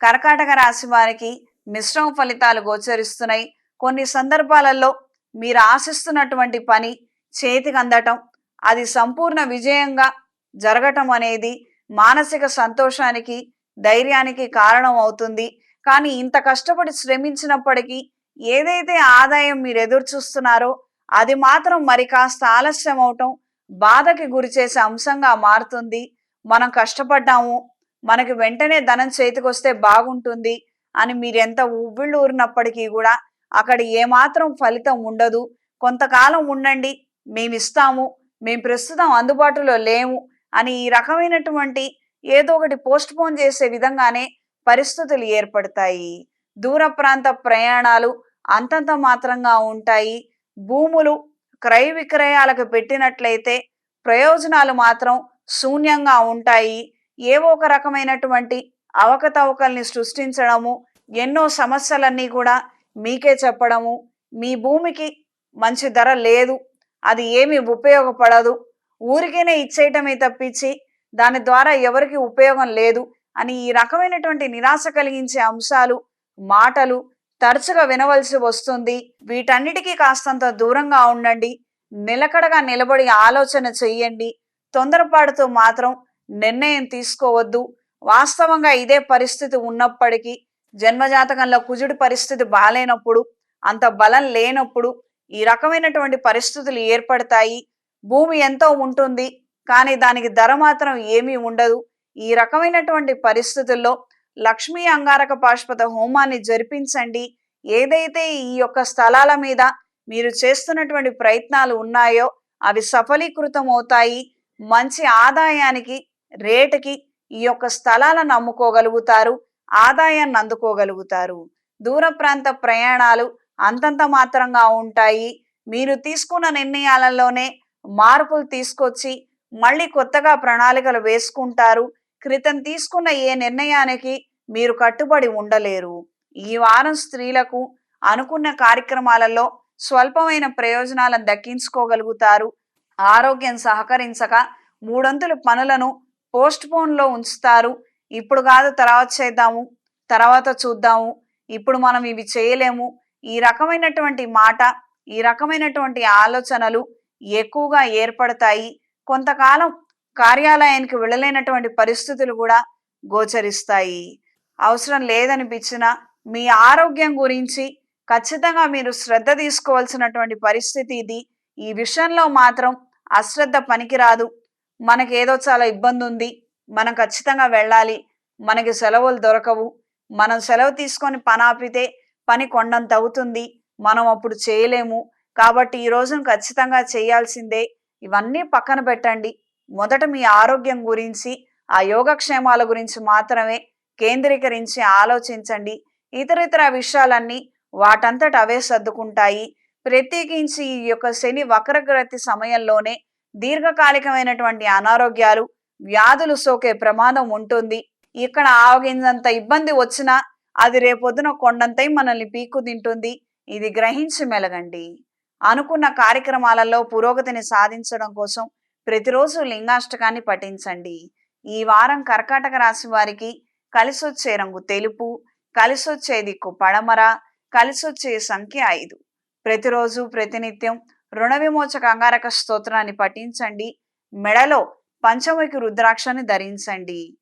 కర్కాటక రాశి వారికి మిశ్రమ ఫలితాలు గోచరిస్తున్నాయి. కొన్ని సందర్భాలలో మీరు ఆశిస్తున్నటువంటి పని చేతికి అందటం అది సంపూర్ణ విజయంగా జరగటం అనేది మానసిక సంతోషానికి ధైర్యానికి కారణం అవుతుంది. కానీ ఇంత కష్టపడి శ్రమించినప్పటికీ ఏదైతే ఆదాయం మీరు ఎదురు చూస్తున్నారో అది మాత్రం మరి కాస్త ఆలస్యం అవటం బాధకి గురి చేసే అంశంగా మారుతుంది. మనం కష్టపడ్డాము మనకి వెంటనే ధనం చేతికి వస్తే బాగుంటుంది అని మీరు ఎంత ఉవ్విళ్ళు ఊరినప్పటికీ కూడా అక్కడ ఏమాత్రం ఫలితం ఉండదు. కొంతకాలం ఉండండి మేము ఇస్తాము మేము ప్రస్తుతం అందుబాటులో లేము అని ఈ రకమైనటువంటి ఏదో ఒకటి పోస్ట్ పోన్ చేసే విధంగానే పరిస్థితులు ఏర్పడతాయి. దూర ప్రాంత ప్రయాణాలు అంతంత మాత్రంగా ఉంటాయి. భూములు క్రయ విక్రయాలకు పెట్టినట్లయితే ప్రయోజనాలు మాత్రం శూన్యంగా ఉంటాయి. ఏవో ఒక రకమైనటువంటి అవకతవకల్ని సృష్టించడము ఎన్నో సమస్యలన్నీ కూడా మీకే చెప్పడము మీ భూమికి మంచి ధర లేదు అది ఏమి ఉపయోగపడదు ఊరికేనే ఇచ్చేయటమే తప్పించి దాని ద్వారా ఎవరికి ఉపయోగం లేదు అని ఈ రకమైనటువంటి నిరాశ కలిగించే అంశాలు మాటలు తరచుగా వినవలసి వస్తుంది. వీటన్నిటికీ కాస్తంత దూరంగా ఉండండి నిలకడగా నిలబడి ఆలోచన చెయ్యండి తొందరపాటుతో మాత్రం నిర్ణయం తీసుకోవద్దు. వాస్తవంగా ఇదే పరిస్థితి ఉన్నప్పటికీ జన్మజాతకంలో కుజుడి పరిస్థితి బాలేనప్పుడు అంత బలం లేనప్పుడు ఈ రకమైనటువంటి పరిస్థితులు ఏర్పడతాయి. భూమి ఎంతో ఉంటుంది కానీ దానికి ధర మాత్రం ఏమీ ఉండదు. ఈ రకమైనటువంటి పరిస్థితుల్లో లక్ష్మీ అంగారక పాశుపత హోమాన్ని జరిపించండి. ఏదైతే ఈ యొక్క స్థలాల మీద మీరు చేస్తున్నటువంటి ప్రయత్నాలు ఉన్నాయో అవి సఫలీకృతం అవుతాయి మంచి ఆదాయానికి రేటుకి ఈ యొక్క స్థలాలను అమ్ముకోగలుగుతారు ఆదాయాన్ని అందుకోగలుగుతారు. దూర ప్రాంత ప్రయాణాలు అంతంత మాత్రంగా ఉంటాయి. మీరు తీసుకున్న నిర్ణయాలలోనే మార్పులు తీసుకొచ్చి మళ్ళీ కొత్తగా ప్రణాళికలు వేసుకుంటారు. క్రితం తీసుకున్న ఏ నిర్ణయానికి మీరు కట్టుబడి ఉండలేరు. ఈ వారం స్త్రీలకు అనుకున్న కార్యక్రమాలలో స్వల్పమైన ప్రయోజనాలను దక్కించుకోగలుగుతారు. ఆరోగ్యం సహకరించక మూడొంతుల పనులను పోస్ట్ పోన్లో ఉంచుతారు. ఇప్పుడు కాదు తర్వాత చేద్దాము తర్వాత చూద్దాము. ఇప్పుడు మనం ఇవి చేయలేము. ఈ రకమైనటువంటి మాట ఈ రకమైనటువంటి ఆలోచనలు ఎక్కువగా ఏర్పడతాయి. కొంతకాలం కార్యాలయానికి వెళ్ళలేనటువంటి పరిస్థితులు కూడా గోచరిస్తాయి. అవసరం లేదనిపించిన మీ ఆరోగ్యం గురించి ఖచ్చితంగా మీరు శ్రద్ధ తీసుకోవాల్సినటువంటి పరిస్థితి ఇది. ఈ విషయంలో మాత్రం అశ్రద్ధ పనికిరాదు. మనకి ఏదో చాలా ఇబ్బంది ఉంది మనం ఖచ్చితంగా వెళ్ళాలి. మనకి సెలవులు దొరకవు. మనం సెలవు తీసుకొని పని ఆపితే పని కొండంత అవుతుంది. మనం అప్పుడు చేయలేము. కాబట్టి ఈ రోజును ఖచ్చితంగా చేయాల్సిందే. ఇవన్నీ పక్కన పెట్టండి. మొదట మీ ఆరోగ్యం గురించి ఆ యోగక్షేమాల గురించి మాత్రమే కేంద్రీకరించి ఆలోచించండి. ఇతర ఇతర విషయాలన్నీ వాటంతట అవే సర్దుకుంటాయి. ప్రత్యేకించి ఈ యొక్క శని వక్రగ్రతి సమయంలోనే దీర్ఘకాలికమైనటువంటి అనారోగ్యాలు వ్యాధులు సోకే ప్రమాదం ఉంటుంది. ఇక్కడ ఆవగింజంత ఇబ్బంది వచ్చినా అది రేపొద్దున కొండంతై మనల్ని పీక్కు తింటుంది. ఇది గ్రహించి మెలగండి. అనుకున్న కార్యక్రమాలలో పురోగతిని సాధించడం కోసం ప్రతిరోజు లింగాష్టకాన్ని పఠించండి. ఈ వారం కర్కాటక రాశి వారికి కలిసొచ్చే రంగు తెలుపు కలిసొచ్చే దిక్కు పడమర కలిసొచ్చే సంఖ్య ఐదు. ప్రతిరోజు ప్రతినిత్యం రుణ విమోచక అంగారక స్తోత్రాన్ని పఠించండి. మెడలో పంచముఖి రుద్రాక్షని ధరించండి.